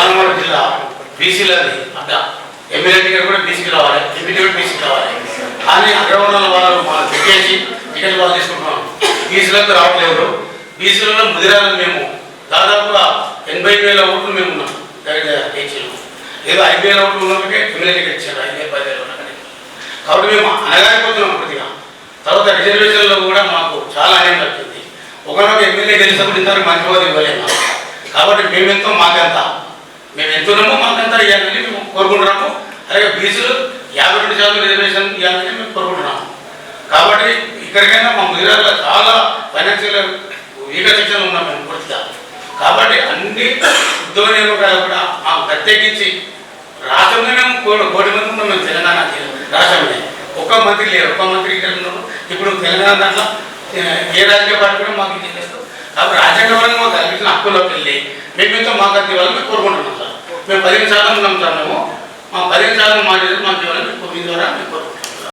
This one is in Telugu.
నల్గొండ జిల్లా బీసీలది. అంట ఎమ్మెల్యే టికెట్ కూడా బీసీకి రావాలి ఎంపీ టికెట్ బీసీకి రావాలి. కానీ అగ్రవర్ణాల వాళ్ళు మనం పెట్టేసి టికెట్ వాళ్ళు తీసుకుంటున్నాం. బీసీలకు రావట్లేదు. బీసీలలో ముదిరాలని మేము. దాదాపుగా ఎనభై వేల ఓట్లు మేము ఉన్నాం. దగ్గర హెచ్ఎల్ ఏదో ఐదు వేల ఓట్లు ఉన్నప్పటికే ఎమ్మెల్యే టికెట్ ఇచ్చారు. ఐదు వేల పది కాబట్టి మేము అనగారిపోతున్నాం కొద్దిగా. తర్వాత రిజర్వేషన్లో కూడా మాకు చాలా అన్యాయం దక్కింది ఒకనొక ఎమ్మెల్యే గెలిచినప్పుడు ఇంతవరకు మంచి పదవి ఇవ్వలేము కాబట్టి మేమెంతో మాకెంత మేము ఎంత ఉన్నామో మాకంతా ఇవ్వాలని మేము కోరుకుంటున్నాము. అలాగే బీచ్లు యాభై రెండు శాతం రిజర్వేషన్ ఇవ్వాలని మేము కోరుకుంటున్నాము. కాబట్టి ఇక్కడికైనా మా గుజరాత్లో చాలా ఫైనాన్షియల్ వీకర్ సెక్షన్ ఉన్నాం మేము పూర్తిగా. కాబట్టి అన్ని ఉద్యోగులు కూడా మాకు ప్రత్యేకించి రాష్ట్రంలో మేము కోటి కోటి మంది ఉన్నాం మేము తెలంగాణ రాష్ట్రంలో. ఒక్క మంత్రి లేరు. ఒక్క మంత్రి ఇక్కడ ఇప్పుడు తెలంగాణ దాంట్లో ఏ, రాజకీయ పార్టీ కూడా మాకు ఇది లేదు కాబట్టి రాజ్యాంగపరంగా మాకు హక్కులోకి వెళ్ళి మేము ఎంతో మాకు అంత ఇవ్వాలని మేము కోరుకుంటున్నాం సార్. మేము పదిహేను శాతం నమ్ముతాము మా పదిహేను శాతం మాట మాకు